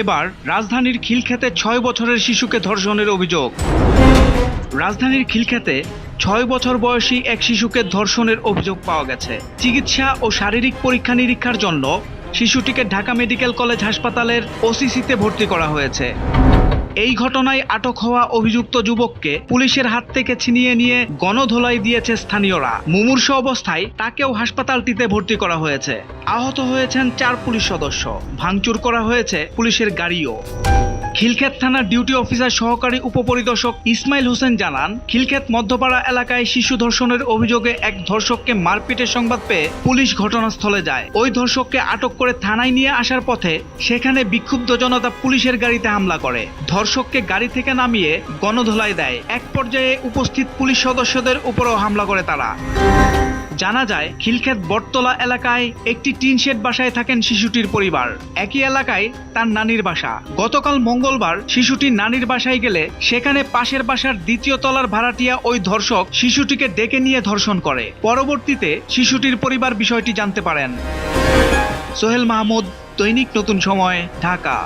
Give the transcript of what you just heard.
এবার রাজধানীর খিলক্ষেতে ছয় বছরের শিশুকে ধর্ষণের অভিযোগ। রাজধানীর খিলক্ষেতে ছয় বছর বয়সী এক শিশুকে ধর্ষণের অভিযোগ পাওয়া গেছে। চিকিৎসা ও শারীরিক পরীক্ষা নিরীক্ষার জন্য শিশুটিকে ঢাকা মেডিকেল কলেজ হাসপাতালের ওসিসিতে ভর্তি করা হয়েছে। এই ঘটনায় আটক হওয়া অভিযুক্ত যুবককে পুলিশের হাত থেকে ছিনিয়ে নিয়ে গণধোলাই দিয়েছে স্থানীয়রা। মুমূর্ষ অবস্থায় তাকেও হাসপাতালটিতে ভর্তি করা হয়েছে। আহত হয়েছেন চার পুলিশ সদস্য। ভাঙচুর করা হয়েছে পুলিশের গাড়িও। খিলক্ষেত থানার ডিউটি অফিসার সহকারী উপপরিদর্শক ইসমাইল হোসেন জানান, খিলক্ষেত মধ্যপাড়া এলাকায় শিশু ধর্ষণের অভিযোগে এক ধর্ষককে মারপিটের সংবাদ পেয়ে পুলিশ ঘটনাস্থলে যায়। ওই ধর্ষককে আটক করে থানায় নিয়ে আসার পথে সেখানে বিক্ষুব্ধ জনতা পুলিশের গাড়িতে হামলা করে। ধর্ষককে গাড়ি থেকে নামিয়ে গণধোলাই দেয়। এক পর্যায়ে উপস্থিত পুলিশ সদস্যদের উপরও হামলা করে তারা। জানা যায়, খিলক্ষেত বটতলা এলাকায় একটি টিন শেড বাসায় থাকেন শিশুটির পরিবার। একই এলাকায় তার নানির বাসা। গতকাল মঙ্গলবার শিশুটি নানির বাসায় গেলে সেখানে পাশের বাসার দ্বিতীয় তলার ভাড়াটিয়া ওই ধর্ষক শিশুটিকে ডেকে নিয়ে ধর্ষণ করে। পরবর্তীতে শিশুটির পরিবার বিষয়টি জানতে পারেন। সোহেল মাহমুদ, দৈনিক নতুন সময়, ঢাকা।